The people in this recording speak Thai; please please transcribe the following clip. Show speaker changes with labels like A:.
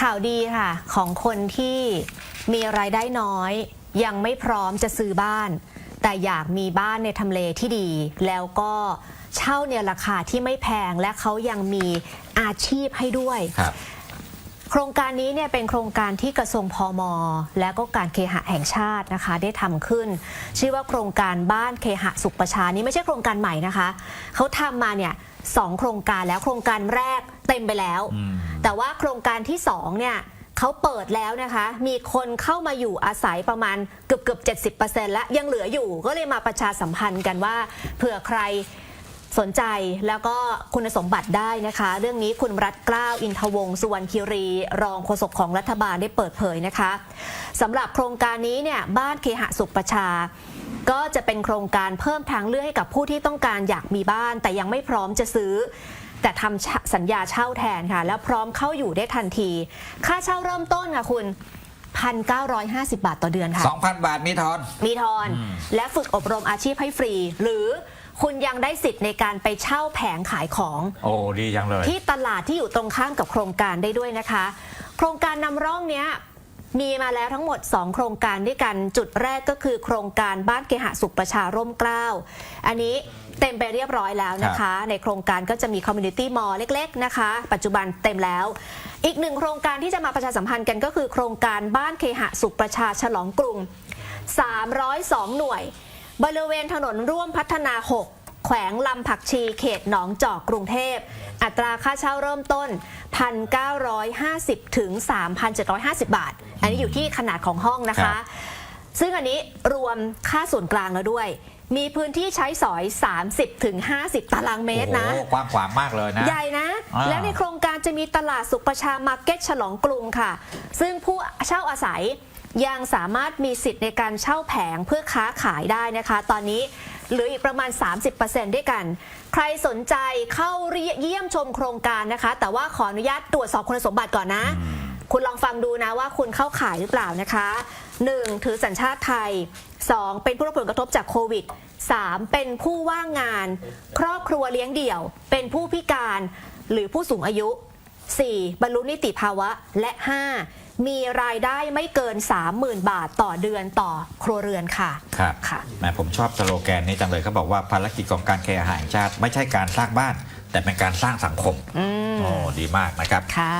A: ข่าวดีค่ะ ของคนที่มีรายได้น้อย ยังไม่พร้อมจะซื้อบ้าน แต่อยากมีบ้านในทำเลที่ดี แล้วก็เช่าในราคาที่ไม่แพงและเขายังมีอาชีพให้ด้วย
B: ครับ
A: โครงการนี้เนี่ยเป็นโครงการที่กระทรวงพอมและก็การเคหะแห่งชาตินะคะ ได้ทำขึ้น ชื่อว่าโครงการบ้านเคหะสุขประชานี่ไม่ใช่โครงการใหม่นะคะเขาทำมาเนี่ยสองโครงการแล้วโครงการแรกเต็มไปแล้ว
B: อืม
A: แต่ว่าโครงการที่สองเนี่ยเขาเปิดแล้วนะคะ มีคนเข้ามาอยู่อาศัยประมาณเกือบเกือบ70%แล้วยังเหลืออยู่ก็เลยมาประชาสัมพันธ์กันว่าเผื่อใครสนใจแล้วก็คุณสมบัติได้นะคะ เรื่องนี้คุณรัฐกล้าวอินทวงสุวรรณคิรี รองโฆษกของรัฐบาลได้เปิดเผยนะคะสำหรับโครงการนี้เนี่ยบ้านเคหะสุขประชา ก็จะเป็นโครงการเพิ่มทางเลือกให้กับผู้ที่ต้องการอยากมีบ้าน แต่ยังไม่พร้อมจะซื้อ แต่ทำสัญญาเช่าแทนค่ะ แล้วพร้อมเข้าอยู่ได้ทันที ค่าเช่าเริ่มต้นค่ะคุณ 1,950 บาทต่อเดือนค่ะ
B: 2,000 บาทมีทอน
A: มีทอน และฝึกอบรมอาชีพให้ฟรี หรือคุณยังได้สิทธิ์ในการไปเช่าแผงขายของ
B: โอ้ดีจังเลย
A: ที่ตลาดที่อยู่ตรงข้ามกับโครงการได้ด้วยนะคะ โครงการนำร่องเนี้ย มีมาแล้วทั้งหมด 2 โครงการด้วยกันจุดแรกก็คือโครงการบ้านเคหะสุขประชาร่มเกล้าอันนี้เต็มไปเรียบร้อยแล้วนะคะ ในโครงการก็จะมีคอมมูนิตี้มอลเล็กๆนะคะ ปัจจุบันเต็มแล้ว อีกหนึ่งโครงการที่จะมาประชาสัมพันธ์กันก็คือ โครงการบ้านเคหะสุขประชาฉลองกรุง 302 หน่วย บริเวณถนนร่วมพัฒนา6แขวงลำผักชีเขตหนองจอกกรุงเทพ อัตราค่าเช่าเริ่มต้น 1,950 ถึง 3,750 บาท อันนี้อยู่ที่ขนาดของห้องนะ
B: ครั
A: คะ
B: บ
A: ซึ่งอันนี้รวมค่าส่วนกลางแล้วด้วย มีพื้นที่ใช้สอย 30ถึง50 ตารางเมตรนะ
B: โอ้โหกว้างขวางมากเลยนะ
A: ใหญ่นะ
B: อ่า
A: แล้วในโครงการจะมีตลาดสุขประชามาร์เก็ตฉลองกรุงค่ะ ซึ่งผู้เช่าอาศัยยังสามารถมีสิทธิ์ในการเช่าแผงเพื่อค้าขายได้นะคะ ตอนนี้เหลืออีกประมาณ 30%ด้วยกัน ใครสนใจเข้าเยี่ยมชมโครงการนะคะ แต่ว่าขออนุญาตตรวจสอบคุณสมบัติก่อนนะ คุณลองฟังดูนะว่าคุณเข้าข่ายหรือเปล่านะคะ 1. ถือสัญชาติไทย 2. เป็นผู้รับผลกระทบจากโควิด 3. เป็นผู้ว่างงาน ครอบครัวเลี้ยงเดี่ยว เป็นผู้พิการหรือผู้สูงอายุ 4. บรรลุนิติภาวะและ 5. มีรายได้ไม่เกิน 30,000 บาทต่อเดือนต่อครัวเรือนค่ะ
B: ครับ
A: ค่ะ
B: แหมผมชอบสโลแกนนี้จังเลยเขาบอกว่าภารกิจของการแคร์อาหารแห่งชาติ ไม่ใช่การสร้างบ้าน แต่เป็นการสร้างสังคม
A: อืม
B: โอ้ดีมากนะครับ
A: ค่ะ